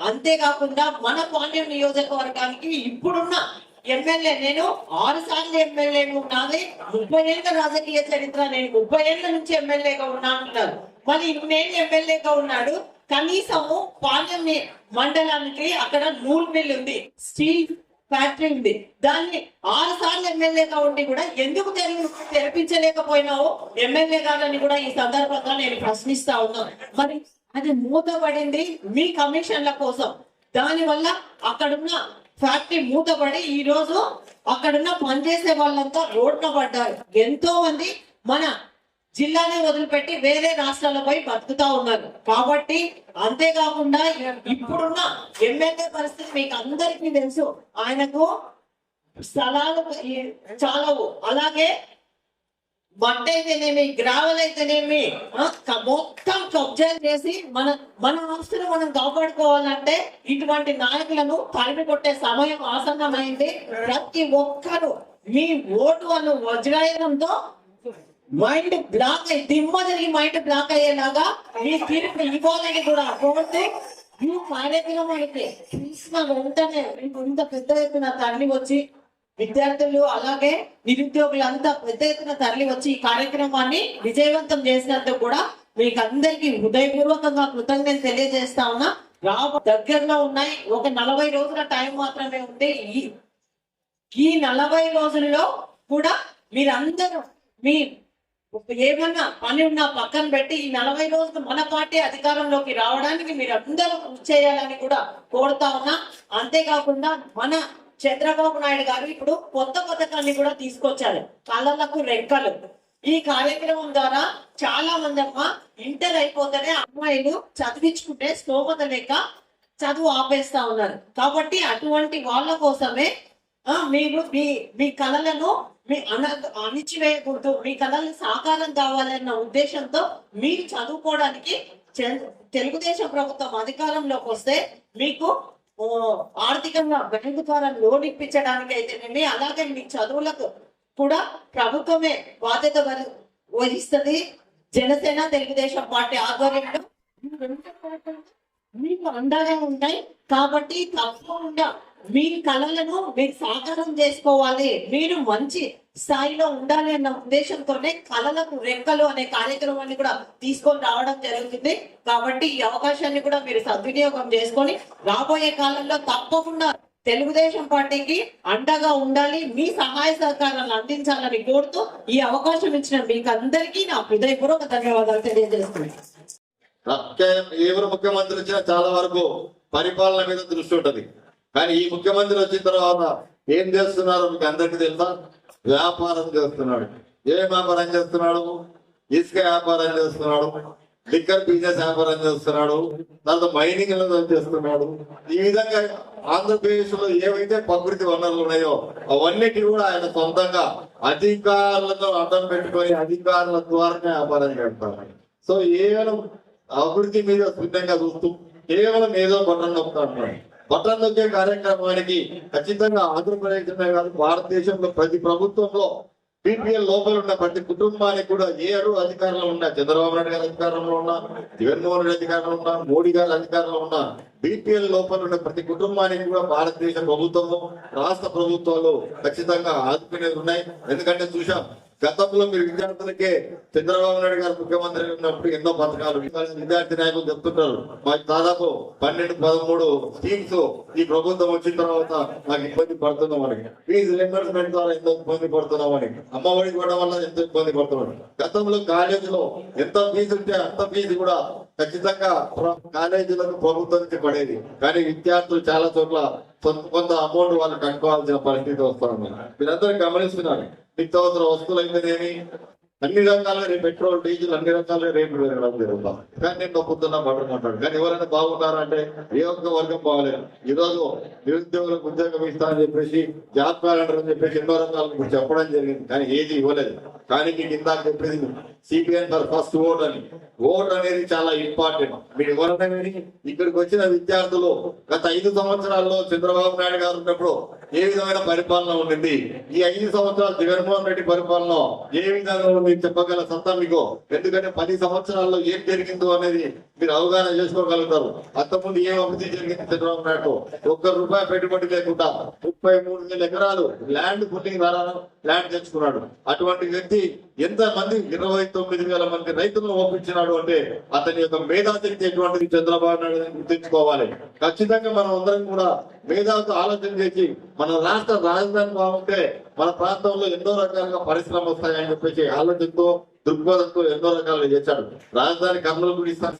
అంతేకాకుండా మన పాండ్యం నియోజకవర్గానికి ఇప్పుడున్న ఎమ్మెల్యే నేను ఆరు సార్లు ఎమ్మెల్యే నాది ముప్పై ఏళ్ళ రాజకీయ చరిత్ర నేను ముప్పై ఏళ్ళ నుంచి ఎమ్మెల్యేగా ఉన్నా అంటున్నారు. మరి నేను ఎమ్మెల్యేగా ఉన్నాడు. కనీసము పాండ్యం మండలానికి అక్కడ నూల్ మిల్ ఉంది. స్టీల్ ఫ్యాక్టరీ ఉంది. దాన్ని ఆరు సార్లు ఎమ్మెల్యేగా ఉండి కూడా ఎందుకు తెలుగు తెరిపించలేకపోయినావు? ఎమ్మెల్యే గారని కూడా ఈ సందర్భంగా నేను ప్రశ్నిస్తా ఉన్నాను. మరి అది మూతపడింది మీ కమిషన్ల కోసం. దానివల్ల అక్కడున్న ఫ్యాక్టరీ మూతపడి ఈ రోజు అక్కడున్న పనిచేసే వాళ్ళంతా రోడ్న పడ్డారు. ఎంతో మంది మన జిల్లానే వదిలిపెట్టి వేరే రాష్ట్రాలపై బతుకుతా ఉన్నారు. కాబట్టి అంతేకాకుండా ఇప్పుడున్న ఎమ్మెల్యే పరిస్థితి మీకు అందరికీ తెలుసు. ఆయనకు స్థలాలు చాలవు అలాగే మట్టి అయితేనేమి గ్రావెల్ అయితేనేమి మొత్తం కబ్జా చేసి మన మన ఆస్తులు మనం కాపాడుకోవాలంటే ఇటువంటి నాయకులను తరిమి కొట్టే సమయం ఆసన్నమైంది. ప్రతి ఒక్కరు మీ ఓటు అను వజ్రాయుధంతో మైండ్ బ్లాక్ అయ్యి దిమ్మ జరిగి మైండ్ బ్లాక్ అయ్యేలాగా మీ తీర్పు ఇవ్వాలని కూడా కోరుతూ ఈ కార్యక్రమానికి తీసిన వెంటనే ఇంత పెద్ద ఎత్తున తరలి వచ్చి విద్యార్థులు అలాగే నిరుద్యోగులంతా పెద్ద ఎత్తున తరలి వచ్చి ఈ కార్యక్రమాన్ని విజయవంతం చేసినందుకు కూడా మీకు అందరికి హృదయపూర్వకంగా కృతజ్ఞత తెలియజేస్తా ఉన్నా. రాబో దగ్గరలో ఉన్నాయి. ఒక నలభై రోజుల టైం మాత్రమే ఉంది. ఈ ఈ నలభై రోజుల్లో కూడా మీరందరూ మీ ఏమన్నా పని ఉన్నా పక్కన పెట్టి ఈ నలభై రోజులు మన పార్టీ అధికారంలోకి రావడానికి మీరు అందరూ కృషి చేయాలని కూడా కోరుతా ఉన్నా. అంతేకాకుండా మన చంద్రబాబు నాయుడు గారు ఇప్పుడు కొత్త పథకాన్ని కూడా తీసుకొచ్చారు. కళ్ళలకు రెక్కలు ఈ కార్యక్రమం ద్వారా చాలా మంది అమ్మ ఇంటర్ అయిపోతేనే అమ్మాయిలు చదివించుకుంటే స్తోమత లేక చదువు ఆపేస్తా ఉన్నారు. కాబట్టి అటువంటి వాళ్ళ కోసమే మీరు మీ మీ కళలను మీ అన అణిచివేయకూడదు. మీ కళలు సాకారం కావాలన్న ఉద్దేశంతో మీరు చదువుకోవడానికి తెలుగుదేశం ప్రభుత్వం అధికారంలోకి వస్తే మీకు ఆర్థికంగా బ్యాంకు ద్వారా లోన్ ఇప్పించడానికి అయితేనండి అలాగే మీ చదువులకు కూడా ప్రభుత్వమే బాధ్యత వహిస్తుంది. జనసేన తెలుగుదేశం పార్టీ ఆధ్వర్యంలో. మీకు అండగా ఉంటాయి. కాబట్టి తప్పకుండా మీ కళలను మీరు సాకారం చేసుకోవాలి. మీరు మంచి స్థాయిలో ఉండాలి అన్న ఉద్దేశంతోనే కళలకు రెక్కలు అనే కార్యక్రమాన్ని కూడా తీసుకొని రావడం జరుగుతుంది. కాబట్టి ఈ అవకాశాన్ని కూడా మీరు సద్వినియోగం చేసుకొని రాబోయే కాలంలో తప్పకుండా తెలుగుదేశం పార్టీకి అండగా ఉండాలి. మీ సహాయ సహకారాలు అందించాలని కోరుతూ ఈ అవకాశం ఇచ్చిన మీకు అందరికీ నా హృదయపూర్వక ధన్యవాదాలు తెలియజేస్తున్నాను. ఎవరు ముఖ్యమంత్రి చాలా వరకు పరిపాలన మీద దృష్టి ఉంటది. కానీ ఈ ముఖ్యమంత్రి వచ్చిన తర్వాత ఏం చేస్తున్నారు మీకు అందరికీ తెలుసా? వ్యాపారం చేస్తున్నాడు. ఏ వ్యాపారం చేస్తున్నాడు? ఇసుక వ్యాపారం చేస్తున్నాడు. లిక్కర్ బిజినెస్ వ్యాపారం చేస్తున్నాడు. తర్వాత మైనింగ్ చేస్తున్నాడు. ఈ విధంగా ఆంధ్రప్రదేశ్లో ఏవైతే ప్రకృతి వనరులు ఉన్నాయో అవన్నిటి కూడా ఆయన సొంతంగా అధికారులతో అడ్డం పెట్టుకొని అధికారుల ద్వారానే వ్యాపారం చేస్తారు. సో కేవలం అభివృద్ధి మీద సిద్ధంగా చూస్తూ కేవలం ఏదో బటన్ నొక్కుతాడు. బటన్ కార్యక్రమానికి ఖచ్చితంగా ఆంధ్రప్రదేశ్ కాదు భారతదేశంలో ప్రతి ప్రభుత్వంలో బీపీఎల్ లోపల ఉన్న ప్రతి కుటుంబానికి కూడా ఏ అడుగు అధికారంలో ఉన్నా చంద్రబాబు నాయుడు గారు అధికారంలో ఉన్నా జగన్మోహన్ రెడ్డి అధికారంలో ఉన్నా మోడీ గారు అధికారంలో ఉన్నా బీపీఎల్ లోపల ఉన్న ప్రతి కుటుంబానికి కూడా భారతదేశ ప్రభుత్వము రాష్ట్ర ప్రభుత్వాలు ఖచ్చితంగా ఆదుకునేది ఉన్నాయి. ఎందుకంటే చూసాం గతంలో మీరు విద్యార్థులకే చంద్రబాబు నాయుడు గారు ముఖ్యమంత్రి ఉన్నప్పుడు ఎన్నో పథకాలు విద్యార్థి నాయకులు చెప్తుంటారు. మాకు దాదాపు పన్నెండు పదమూడు స్కీమ్స్ ఈ ప్రభుత్వం వచ్చిన తర్వాత నాకు ఇబ్బంది పడుతున్నామని. ఫీజు రియంబర్స్మెంట్ ద్వారా ఎంతో ఇబ్బంది పడుతున్నామని. అమ్మ ఒడి కూడా వల్ల ఎంతో ఇబ్బంది పడుతున్నాం. గతంలో కాలేజీలో ఎంత ఫీజు ఉంటే అంత ఫీజు కూడా ఖచ్చితంగా కాలేజీలకు ప్రభుత్వం పడేది. కానీ విద్యార్థులు చాలా చోట్ల కొంత కొంత అమౌంట్ వాళ్ళు కట్టుకోవాల్సిన పరిస్థితి వస్తుంది. మీరందరూ గమనిస్తున్నారు. నిత్యావసర వస్తువులు అయితేనేమి? అన్ని రకాలుగా రేపు పెట్రోల్ డీజిల్ అన్ని రకాలుగా రేట్లు పెరగడం జరుగుతుంది. కానీ నేను నొప్పుతున్నా పడుకుంటాడు కానీ ఎవరైనా బాగుంటారంటే ఏ ఒక్క వర్గం బాగలేదు. ఈ రోజు నిరుద్యోగులకు ఉద్యోగం ఇస్తా అని చెప్పేసి జాబ్ క్యాలెండర్ అని చెప్పేసి ఎన్నో రకాల చెప్పడం జరిగింది. కానీ ఏది ఇవ్వలేదు. కానీ నీకు ఇందాక చెప్పేది సిపిఎన్ ఫర్ ఫస్ట్ ఓట్ అని. ఓట్ అనేది చాలా ఇంపార్టెంట్. మీరు ఎవరైనా కానీ ఇక్కడికి వచ్చిన విద్యార్థులు గత ఐదు సంవత్సరాల్లో చంద్రబాబు నాయుడు గారు ఉన్నప్పుడు ఏ విధమైన పరిపాలన ఉండింది ఈ ఐదు సంవత్సరాలు జగన్మోహన్ రెడ్డి పరిపాలన ఏ విధంగా ఉంది చెప్పగల సత్తా మీకు? ఎందుకంటే పది సంవత్సరాల్లో ఏం జరిగిందో అనేది మీరు అవగాహన చేసుకోగలుగుతారు. అంతకుముందు ఏం అభివృద్ధి జరిగింది చంద్రబాబు నాయుడు? ఒక్క రూపాయి పెట్టుబడి లేకుండా ముప్పై మూడు వేల ఎకరాలు ల్యాండ్ పుట్టింగ్ ద్వారా ల్యాండ్ తెచ్చుకున్నాడు. అటువంటి వ్యక్తి ఎంత మంది ఇరవై తొమ్మిది వేల మంది రైతులను ఒప్పించినాడు అంటే అతని యొక్క మేధాశక్తి ఎటువంటిది చంద్రబాబు నాయుడు గుర్తించుకోవాలి. ఖచ్చితంగా మనం అందరం కూడా మేధావుతో ఆలోచన చేసి మన రాష్ట్ర రాజధాని బాగుంటే మన ప్రాంతంలో ఎన్నో రకాలుగా పరిశ్రమలు వస్తాయని చెప్పేసి ఆలోచనతో దృక్పథంతో ఎన్నో రకాలుగా చేశాడు. రాజధాని కర్నూలు కూడా